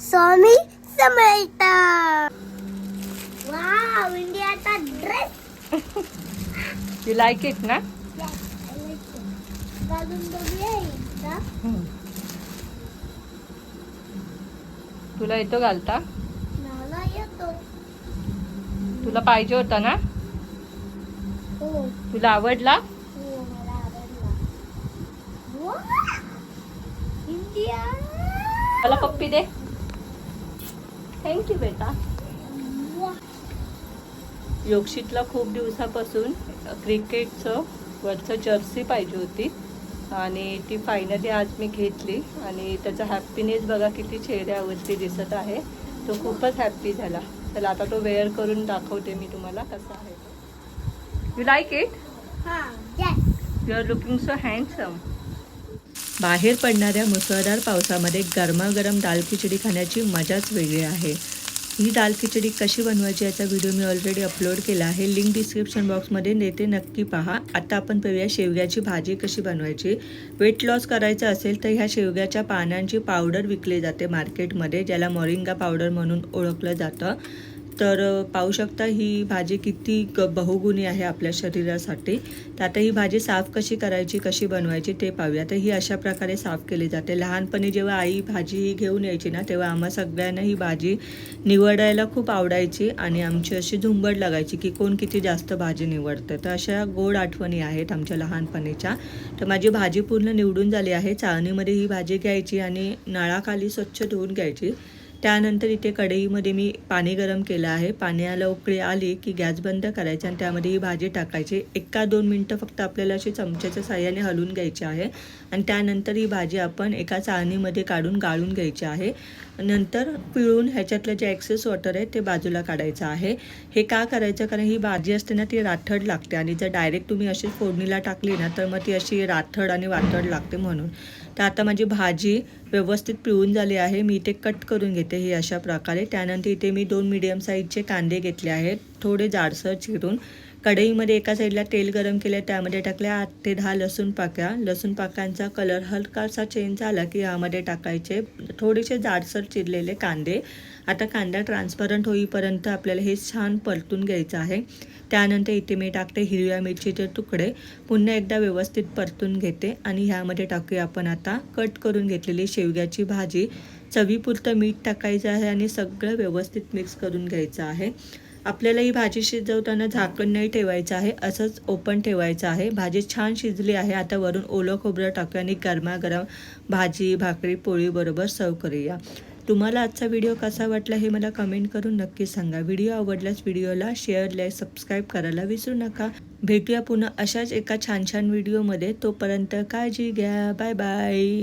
स्वामी Samarth. Wow इंडियाचा dress you like it ना. तुला येतो घालता? तुला पाहिजे होता ना? हो. तुला आवडला? हो मला पप्पी दे. थँक्यू बेटा! योगशीतला खूप दिवसापासून क्रिकेटचं वरचं जर्सी पाहिजे होती. आणि ती फायनली आज मी घेतली. आणि त्याचा हॅपीनेस बघा किती चेहऱ्यावरती दिसत आहे. तो खूपच हॅप्पी झाला. चला आता तो वेअर करून दाखवते मी तुम्हाला कसा आहे यू लाईक इट हा. You are looking so handsome बाहेर पडणाऱ्या मुसळधार पावसामध्ये गरमागरम दाल खिचडी खाण्याची मजाच वेगळी आहे. ही दाल खिचडी कशी बनवायची याचा व्हिडिओ मी ऑलरेडी अपलोड केला आहे. लिंक डिस्क्रिप्शन बॉक्समध्ये नेते नक्की पहा. आता आपण पाहूया शेवग्याची भाजी कशी बनवायची. वेट लॉस करायचं असेल तर ह्या शेवग्याच्या पानांची पावडर विकली जाते मार्केटमध्ये ज्याला मोरिंगा पावडर म्हणून ओळखलं जातं. तर पाहू शकता ही भाजी किती बहुगुणी आहे आपल्या शरीरासाठी. तर आता ही भाजी साफ कशी करायची कशी बनवायची ते पाहूया. तर ही अशा प्रकारे साफ केली जाते. लहानपणी जेव्हा आई भाजी ही घेऊन यायची ना तेव्हा आम्हा सगळ्यांना ही भाजी निवडायला खूप आवडायची आणि आमची अशी झुंबड लागायची की कोण किती जास्त भाजी निवडतं. तर अशा गोड आठवणी आहेत आमच्या लहानपणीच्या. तर माझी भाजी पूर्ण निवडून झाली आहे. चाळणीमध्ये ही भाजी घ्यायची आणि नळाखाली स्वच्छ धुवून घ्यायची. त्यानंतर इथे कढईमध्ये मी पाणी गरम केलं आहे. पाण्याला उकळी आली की गॅस बंद करायचा आणि त्यामध्ये ही भाजी टाकायची. एका दोन मिनटं फक्त आपल्याला अशी चमच्याच्या साह्याने हलवून घ्यायची आहे. आणि त्यानंतर ही भाजी आपण एका चाळणीमध्ये काढून गाळून घ्यायची आहे. नंतर पिळून ह्याच्यातलं जे एक्सेस वॉटर आहे ते बाजूला काढायचं आहे. हे का करायचं? कारण ही भाजी असते ना ती राठड लागते. आणि जर डायरेक्ट तुम्ही अशी फोडणीला टाकली ना तर मग ती अशी राठड आणि वाठड लागते म्हणून. तर आता माझी भाजी व्यवस्थित पिळून झाली आहे. मी इथे कट करून घेते हे अशा प्रकारे. त्यानंतर इथे मी दोन मीडियम साईजचे कांदे घेतले आहेत. थोडे जाडसर चिरून. कढईमध्ये एका साईडला तेल गरम केलं त्यामध्ये टाकल्या आठ ते दहा लसूण पाक्या. लसूण पाक्यांचा कलर हलकासा चेंज झाला की यामध्ये टाकायचे थोडेसे जाडसर चिरलेले कांदे. आता कांदा ट्रान्सपरंट होईपर्यंत आपल्याला हे छान परतून घ्यायचं आहे. त्यानंतर इथे मी टाकते हिरव्या मिरचीचे तुकडे. पुन्हा एकदा व्यवस्थित परतून घेते आणि ह्यामध्ये टाकूया आपण आता कट करून घेतलेली शेवग्याची भाजी. चवीपुरतं मीठ टाकायचं आहे आणि सगळं व्यवस्थित मिक्स करून घ्यायचं आहे. आपल्याला ही भाजी शिजवताना झाकण नाही ठेवायचं आहे असंच ओपन ठेवायचं आहे. भाजी छान शिजली आहे. आता वरून ओलं खोबरं टाकूया आणि गरमागरम भाजी भाकरी पोळी बरोबर सर्व करूया. तुम्हाला आजचा व्हिडिओ कसा वाटला हे मला कमेंट करून नक्की सांगा. व्हिडिओ आवडल्यास व्हिडिओला शेअर लाईक सबस्क्राईब करायला विसरू नका. भेटूया पुन्हा अशाच एका छान छान व्हिडिओमध्ये. तोपर्यंत काळजी घ्या. Bye bye